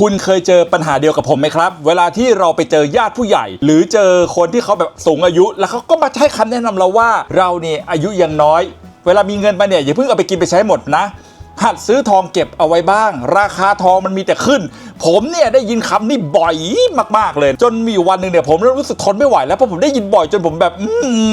คุณเคยเจอปัญหาเดียวกับผมไหมครับ เวลาที่เราไปเจอญาติผู้ใหญ่ หรือเจอคนที่เขาแบบสูงอายุ แล้วเขาก็มาให้คำแนะนำเราว่า เราเนี่ยอายุยังน้อย เวลามีเงินมาเนี่ยอย่าเพิ่งเอาไปกินไปใช้หมดนะ หัดซื้อทองเก็บเอาไว้บ้าง ราคาทองมันมีแต่ขึ้น ผมเนี่ยได้ยินคำนี้บ่อยมากๆเลย จนมีวันหนึ่งเนี่ยผมเริ่มรู้สึกทนไม่ไหวแล้วเพราะผมได้ยินบ่อยจนผมแบบอื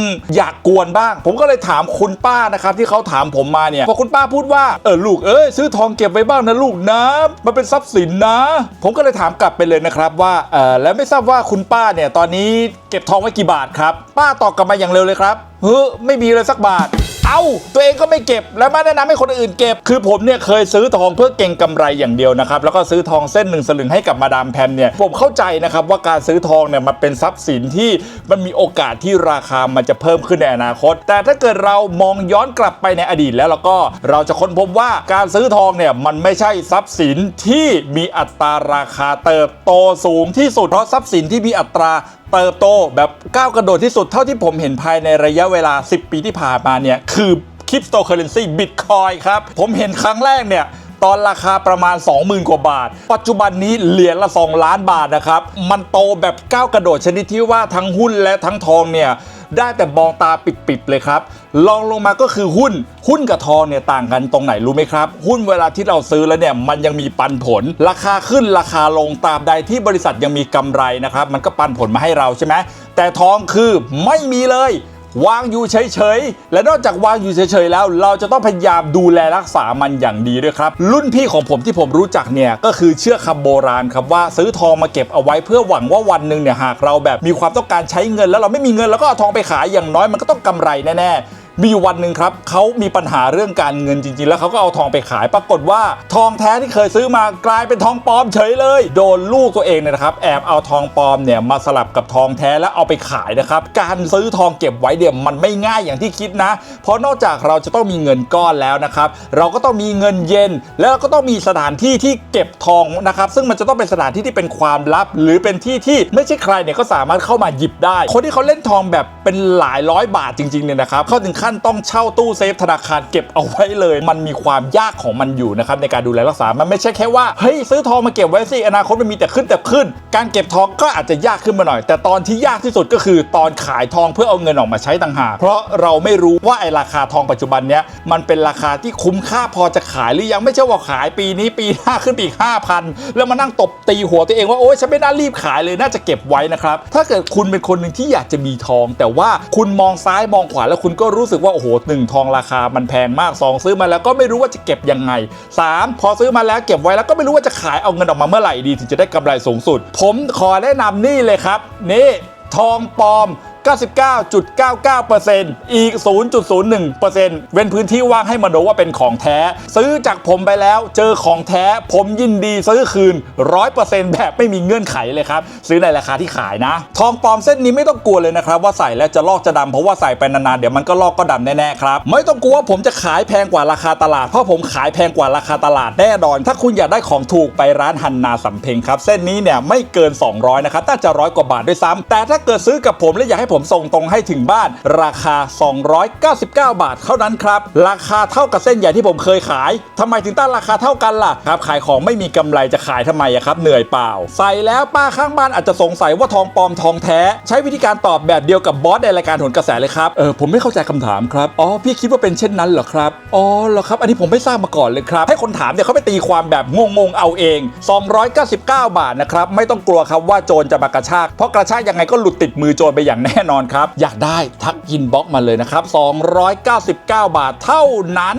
มอยากกวนบ้าง ผมก็เลยถามคุณป้านะครับที่เขาถามผมมาเนี่ยพอคุณป้าพูดว่าเออลูกเอ้ยซื้อทองเก็บไว้บ้างนะลูกนะมันเป็นทรัพย์สินนะ ผมก็เลยถามกลับไปเลยนะครับว่าเออแล้วไม่ทราบว่าคุณป้าเนี่ยตอนนี้เก็บทองไว้กี่บาทครับ ป้าตอบกลับมาอย่างเร็วเลยครับเฮ้ยไม่มีเลยสักบาท เอาตัวเองก็ไม่เก็บแล้วไม่แนะนำให้คนอื่นเก็บ คือผมเนี่ยเคยซื้อทองเพื่อเก่งกำไรอย่างเดียวนะครับแล้วก็ซื้อทองเส้นหนึ่งสลึงให้กับมาดามแพมเนี่ยผมเข้าใจนะครับว่าการซื้อทองเนี่ยมันเป็นทรัพย์สินที่มันมีโอกาสที่ราคามันจะเพิ่มขึ้นในอนาคต แต่ถ้าเกิดเรามองย้อนกลับไปในอดีตแล้วแล้วก็เราจะค้นพบว่าการซื้อทองเนี่ยมันไม่ใช่ทรัพย์สินที่มีอัตราราคาเติบโตสูงที่สุดเพราะทรัพย์สินที่มีอัตรา เติบโตแบบก้าวกระโดดที่สุดเท่าที่ผมเห็นภายในระยะเวลา 10 ปีที่ผ่านมาเนี่ย คือคริปโตเคอเรนซีบิตคอยครับ ผมเห็นครั้งแรกเนี่ยตอนราคาประมาณ 20,000 กว่าบาท ปัจจุบันนี้เหรียญละ 2 ล้านบาทนะครับ มันโตแบบก้าวกระโดดชนิดที่ว่าทั้งหุ้นและทั้งทองเนี่ย ได้แต่มองตาปิดๆเลยครับลองลงมาก็คือหุ้นหุ้นกับทองเนี่ยต่างกันตรงไหนรู้ไหมครับ หุ้นเวลาที่เราซื้อแล้วเนี่ยมันยังมีปันผล ราคาขึ้นราคาลงตามใดที่บริษัทยังมีกำไรนะครับมันก็ปันผลมาให้เราใช่ไหมแต่ทองคือไม่มีเลย วางอยู่เฉยๆ และนอกจากวางอยู่เฉยๆ แล้ว เราจะต้องพยายามดูแลรักษามันอย่างดีด้วยครับ รุ่นพี่ของผมที่ผมรู้จักเนี่ยก็คือเชื่อคำโบราณครับว่าซื้อทองมาเก็บเอาไว้เพื่อหวังว่าวันหนึ่งเนี่ยหากเราแบบมีความต้องการใช้เงิน แล้วเราไม่มีเงินแล้วก็เอาทองไปขายอย่างน้อยมันก็ต้องกำไรแน่ๆ มีอยู่วันหนึ่งครับเขามีปัญหาเรื่องการเงินจริง ๆ แล้วเขาก็เอาทองไปขายปรากฏว่า ทองแท้ที่เคยซื้อมากลายเป็นทองปลอมเฉยเลย โดนลูกตัวเองเนี่ยนะครับแอบเอาทองปลอมเนี่ยมาสลับกับทองแท้แล้วเอาไปขายนะครับการซื้อทองเก็บไว้เนี่ยมันไม่ง่ายอย่างที่คิดนะ เพราะนอกจากเราจะต้องมีเงินก้อนแล้วนะครับเราก็ต้องมีเงินเย็น แล้วก็ต้องมีสถานที่ที่เก็บทองนะครับซึ่งมันจะต้องเป็นสถานที่ที่เป็นความลับ หรือเป็นที่ที่ไม่ใช่ใครเนี่ยก็สามารถเข้ามาหยิบได้ คนที่เขาเล่นทองแบบเป็นหลายร้อยบาทจริงๆเนี่ยนะครับเขาถึงขั้นต้องเช่าตู้เซฟธนาคารเก็บเอาไว้เลย มันมีความยากของมันอยู่นะครับในการดูแลรักษา มันไม่ใช่แค่ว่าเฮ้ยซื้อทองมาเก็บไว้สิอนาคตมันมีแต่ขึ้นแต่ขึ้น การเก็บทองก็อาจจะยากขึ้นมาหน่อย แต่ตอนที่ยากที่สุดก็คือตอนขายทองเพื่อเอาเงินออกมาใช้ต่างหากเพราะเราไม่รู้ว่าไอราคาทองปัจจุบันเนี้ยมันเป็นราคาที่คุ้มค่าพอจะขายหรือยังไม่ใช่ว่าขายปีนี้ปีหน้าขึ้นปอีกห้าพันแล้วมานั่งตบตีหัวตัวเองว่าโอ๊ยฉันไม่น่ารีบขายเลยน่าจะเก็บไว้นะครับถ้าเกิดคุณเป็นคนหนึ่งที่อยากจะมีทอง แต่ว่าคุณมองซ้ายมองขวาแล้วคุณก็รู้สึกว่าโอ้โหหนึ่งทองราคามันแพงมากสองซื้อมาแล้วก็ไม่รู้ว่าจะเก็บยังไงสามพอซื้อมาแล้วเก็บไว้แล้วก็ไม่รู้ว่าจะขายเอาเงินออกมาเมื่อไหร่ดี ถึงจะได้กำไรสูงสุด ผมขอแนะนำนี่เลยครับ นี่ทองปลอม 99.99%อีก 0.01%เว้นพื้นที่ว่างให้มโนว่าเป็นของแท้ ซื้อจากผมไปแล้วเจอของแท้ ผมยินดีซื้อคืน 100%แบบไม่มีเงื่อนไขเลยครับ ซื้อในราคาที่ขายนะ ทองปลอมเส้นนี้ไม่ต้องกลัวเลยนะครับ ว่าใส่แล้วจะลอกจะดำเพราะว่าใส่ไปนานๆ เดี๋ยวมันก็ลอกก็ดำแน่ๆครับ ไม่ต้องกลัวว่าผมจะขายแพงกว่าราคาตลาด เพราะผมขายแพงกว่าราคาตลาดแน่นอน ถ้าคุณอยากได้ของถูกไปร้านฮันนาสำเพ็งครับเส้นนี้เนี่ยไม่เกิน 200นะครับน่าจะร้อยกว่าบาทด้วยซ้ำแต่ถ้าเกิดซื้อกับผมและอยากให้ผมส่งตรงให้ถึงบ้านราคา 299 บาท เท่านั้นครับ ราคาเท่ากับเส้นใหญ่ที่ผมเคยขายทำไมถึงตั้งราคาเท่ากันล่ะครับ ขายของไม่มีกำไรจะขายทำไมอะครับ เหนื่อยเปล่า ใส่แล้วป้าข้างบ้านอาจจะสงสัยว่าทองปลอมทองแท้ ใช้วิธีการตอบแบบเดียวกับบอสในรายการหนกระแสเลยครับเออผมไม่เข้าใจคำถามครับอ๋อพี่คิดว่าเป็นเช่นนั้นเหรอครับอ๋อเหรอครับ อันนี้ผมไม่ทราบมาก่อนเลยครับให้คนถามเนี่ยเขาไปตีความแบบงงๆเอาเอง 299 บาทนะครับไม่ต้องกลัวครับว่าโจรจะมากระชากเพราะกระชากยังไงก็หลุดติดมือโจรไปอย่างแน่น่นอนครับ อยากได้ทักอินบ็อกมาเลยนะครับ 299 บาทเท่านั้น